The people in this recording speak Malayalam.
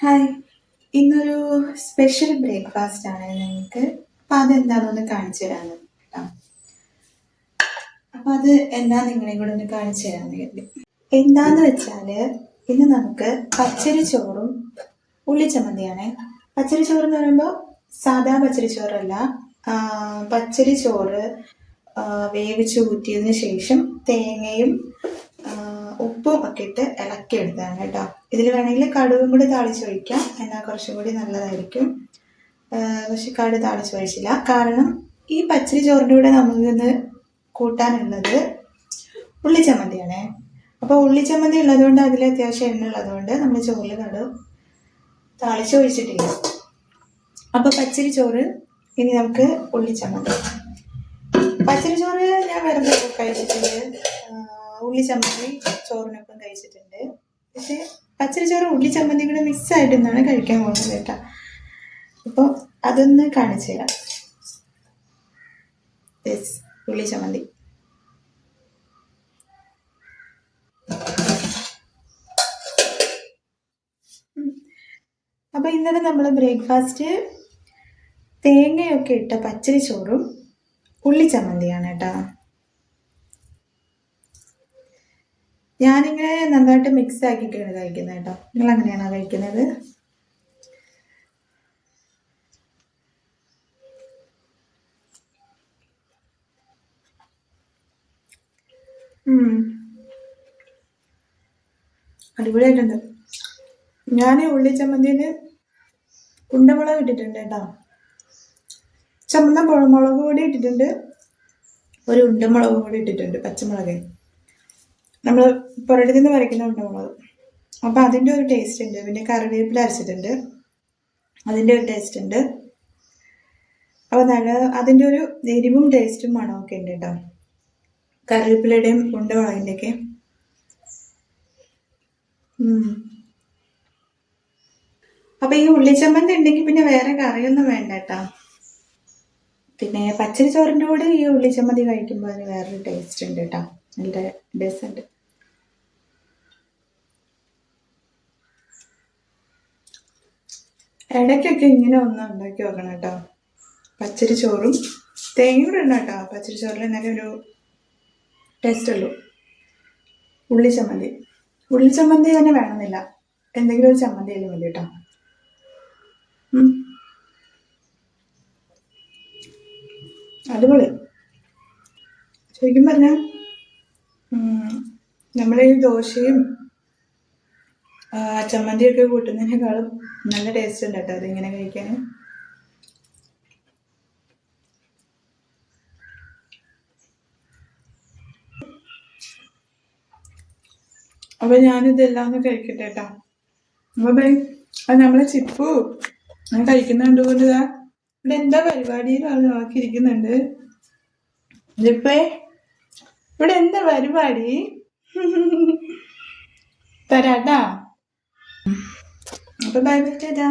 ഹായ്. ഇന്നൊരു സ്പെഷ്യൽ ബ്രേക്ക്ഫാസ്റ്റ് ആണ് നിങ്ങൾക്ക്. അപ്പം അതെന്താണെന്ന് കാണിച്ചു തരാമെന്ന് കേട്ടോ. അപ്പം അത് എന്താ നിങ്ങളെയും കൂടെ ഒന്ന് കാണിച്ചു തരാമെന്ന് കരുതി. എന്താന്ന് വെച്ചാൽ ഇന്ന് നമുക്ക് പച്ചരി ചോറും ഉള്ളിച്ചമ്മന്തിയാണ് പച്ചരി ചോറ് എന്ന് പറയുമ്പോൾ സാധാ പച്ചരി ചോറല്ല പച്ചരി ചോറ് വേവിച്ച് ഊറ്റിയതിന് ശേഷം തേങ്ങയും ആ, ഉപ്പും ഒക്കെ ഇട്ട് ഇളക്കിയെടുത്താണ് കേട്ടോ. ഇതിൽ വേണമെങ്കിൽ കടുകും കൂടി താളിച്ച് ഒഴിക്കാം. എന്നാൽ കുറച്ചും കൂടി നല്ലതായിരിക്കും. പക്ഷെ കടു താളിച്ച് ഒഴിച്ചില്ല. കാരണം ഈ പച്ചരി ചോറിന്റെ കൂടെ നമുക്കിന്ന് കൂട്ടാനുള്ളത് ഉള്ളിച്ചമ്മന്തിയാണേ. അപ്പോൾ ഉള്ളിച്ചമ്മന്തി ഉള്ളതുകൊണ്ട് അതിൽ അത്യാവശ്യം എണ്ണ ഉള്ളതുകൊണ്ട് നമ്മൾ ചോറിൽ കടു താളിച്ച് ഒഴിച്ചിട്ടില്ല. അപ്പോൾ പച്ചരി ചോറ് ഇനി നമുക്ക് ഉള്ളിച്ചമ്മന്തി. പച്ചരി ചോറ് ഞാൻ വെറുതെ കഴിച്ചിട്ടുണ്ട്. ഉള്ളി ചമ്മന്തി ചോറിനൊപ്പം കഴിച്ചിട്ടുണ്ട്. പക്ഷെ പച്ചരി ചോറ് ഉള്ളി ചമ്മന്തി കൂടെ മിക്സ് ആയിട്ടൊന്നാണ് കഴിക്കാൻ പോകുന്നത് കേട്ടോ. അപ്പോൾ അതൊന്ന് കാണിച്ചു തരാം. ഉള്ളി ചമ്മന്തി. അപ്പോൾ ഇന്നലെ നമ്മൾ ബ്രേക്ക്ഫാസ്റ്റ് തേങ്ങയൊക്കെ ഇട്ട പച്ചരി ചോറും ഉള്ളി ചമ്മന്തിയാണ് കേട്ടോ. ഞാനിങ്ങനെ നന്നായിട്ട് മിക്സ് ആക്കിയിട്ടാണ് കഴിക്കുന്നത് കേട്ടോ. നിങ്ങൾ അങ്ങനെയാണോ കഴിക്കുന്നത്. അടിപൊളിയായിട്ടുണ്ട്. ഞാൻ ഉള്ളി ചമ്മന്തിയിൽ ഉണ്ടമുളക് ഇട്ടിട്ടുണ്ട് കേട്ടോ. ചമ്മന്ന മുള- മുളക് പൊടി ഇട്ടിട്ടുണ്ട്. ഒരു ഉണ്ടമുളക് കൂടി ഇട്ടിട്ടുണ്ട് പച്ചമുളക്. നമ്മൾ പുറകിൽ നിന്ന് വരയ്ക്കുന്ന ഉണ്ടമുളക് അപ്പോൾ അതിന്റെ ഒരു ടേസ്റ്റ് ഉണ്ട്. പിന്നെ കറിവേപ്പില അരച്ചിട്ടുണ്ട്. അതിന്റെ ഒരു ടേസ്റ്റ് ഉണ്ട്. അപ്പോൾ നല്ല അതിന്റെ ഒരു എരിവും ടേസ്റ്റും മണമൊക്കെ ഉണ്ട് കേട്ടോ. കറിവേപ്പിലയുടെയും ഉണ്ടമുളകിന്റെയൊക്കെ അപ്പം ഈ ഉള്ളിച്ചമ്മന്തി ഉണ്ടെങ്കിൽ പിന്നെ വേറെ കറിയൊന്നും വേണ്ട കേട്ടോ. പിന്നെ പച്ചരി ചോറിന്റെ കൂടെ ഈ ഉള്ളിച്ചമ്മന്തി കഴിക്കുമ്പോൾ അതിന് വേറൊരു ടേസ്റ്റ് ഉണ്ട് കേട്ടോ. നല്ല ഡെസന്റ് ഇടയ്ക്കൊക്കെ ഇങ്ങനെ ഒന്ന് ഉണ്ടാക്കി നോക്കണം കേട്ടോ. പച്ചരി ചോറും തേങ്ങ ഉണ്ട് കേട്ടോ. പച്ചരി ചോറിൽ നല്ല ഒരു ടേസ്റ്റ് ഉള്ളൂ. ഉള്ളി ചമ്മന്തി. ഉള്ളി ചമ്മന്തി തന്നെ വേണമെന്നില്ല. എന്തെങ്കിലും ഒരു ചമ്മന്തി ആയാലും മതി കേട്ടോ. അടിപൊളി. ശരിക്കും പറഞ്ഞാൽ നമ്മുടെ ഈ ദോശയും ചമ്മന്തിയും ചമ്മന്തിയൊക്കെ കൂട്ടുന്നതിനേക്കാളും നല്ല ടേസ്റ്റ് ഉണ്ട് കേട്ടോ അതിങ്ങനെ കഴിക്കാൻ അപ്പൊ ഞാനിതെല്ലാം ഒന്ന് കഴിക്കട്ടെ കേട്ടോ. അപ്പൊ ബൈ അത് നമ്മളെ ചിപ്പു ഞാൻ കഴിക്കുന്നുണ്ട് കൊണ്ട് ഇവിടെ എന്താ പരിപാടിയിലും അത് നോക്കിയിരിക്കുന്നുണ്ട്. ഇതിപ്പേ ഇവിടെ എന്താ പരിപാടി? തരാട്ടാ. അപ്പൊ ബൈ ബൈ